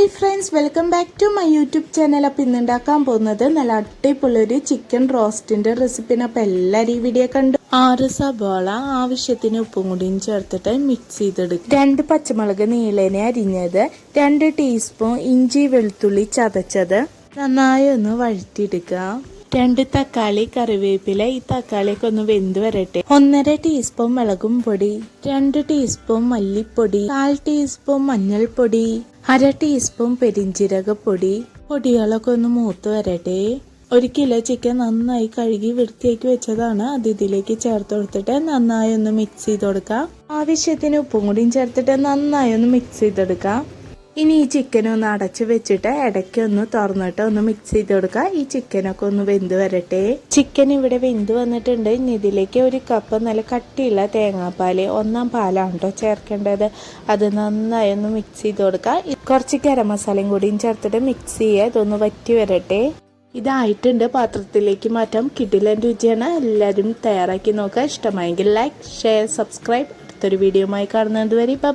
Hi friends welcome back to my YouTube channel അപ്പോൾ ഇന്ന് ഉണ്ടാക്കാൻ പോകുന്നത് നല്ല അടിപൊളിയൊരു ചിക്കൻ റോസ്റ്റിന്റെ റെസിപ്പിന് അപ്പോൾ എല്ലാവരും ഈ വീഡിയോ കണ്ടു. ആറ് സബോള ആവശ്യത്തിന് ഉപ്പും കൂടിയും ചേർത്തിട്ട് മിക്സ് ചെയ്തെടുക്കും. രണ്ട് പച്ചമുളക് നീളനെ അരിഞ്ഞത്. രണ്ട് ടീസ്പൂൺ ഇഞ്ചി വെളുത്തുള്ളി ചതച്ചത്. നന്നായി ഒന്ന് വഴറ്റിയെടുക്കുക രണ്ട് തക്കാളി കറിവേപ്പില ഈ തക്കാളിയൊക്കെ ഒന്ന് വെന്ത് വരട്ടെ. ഒന്നര ടീസ്പൂൺ മുളകും പൊടി രണ്ട് ടീസ്പൂൺ മല്ലിപ്പൊടി കാൽ ടീസ്പൂൺ മഞ്ഞൾപ്പൊടി അര ടീസ്പൂൺ പെരിഞ്ചീരകപ്പൊടി. പൊടികളൊക്കെ ഒന്ന് മൂത്ത് വരട്ടെ. ഒരു കിലോ ചിക്കൻ നന്നായി കഴുകി വൃത്തിയാക്കി വെച്ചതാണ്. അത് ഇതിലേക്ക് ചേർത്ത് കൊടുത്തിട്ട് നന്നായി ഒന്ന് മിക്സ് ചെയ്ത് കൊടുക്കാം. ആവശ്യത്തിന് ഉപ്പും കൂടിയും ചേർത്തിട്ട് നന്നായി ഒന്ന് മിക്സ് ചെയ്തെടുക്കാം. ഇനി ഈ ചിക്കൻ ഒന്ന് അടച്ച് വെച്ചിട്ട് ഇടയ്ക്ക് ഒന്ന് തുറന്നിട്ട് ഒന്ന് മിക്സ് ചെയ്ത് കൊടുക്കുക. ഈ ചിക്കനൊക്കെ ഒന്ന് വെന്ത് വരട്ടെ. ചിക്കൻ ഇവിടെ വെന്ത് വന്നിട്ടുണ്ട്. ഇനി ഇതിലേക്ക് ഒരു കപ്പ് നല്ല കട്ടിയുള്ള തേങ്ങാപ്പാൽ ഒന്നാം പാലാണ് കേട്ടോ ചേർക്കേണ്ടത്. അത് നന്നായി ഒന്ന് മിക്സ് ചെയ്ത് കൊടുക്കുക. കുറച്ച് ഗരം മസാലയും കൂടിയും ചേർത്തിട്ട് മിക്സ് ചെയ്യുക. ഇതൊന്ന് വറ്റി വരട്ടെ. ഇതായിട്ടുണ്ട് പാത്രത്തിലേക്ക് മാറ്റാം. കിടിലൻ രുചിയാണ്. എല്ലാവരും തയ്യാറാക്കി നോക്കുക. ഇഷ്ടമായെങ്കിൽ ലൈക്ക് ഷെയർ സബ്സ്ക്രൈബ് അടുത്തൊരു വീഡിയോയുമായി കാണുന്നത് വരെ ബൈ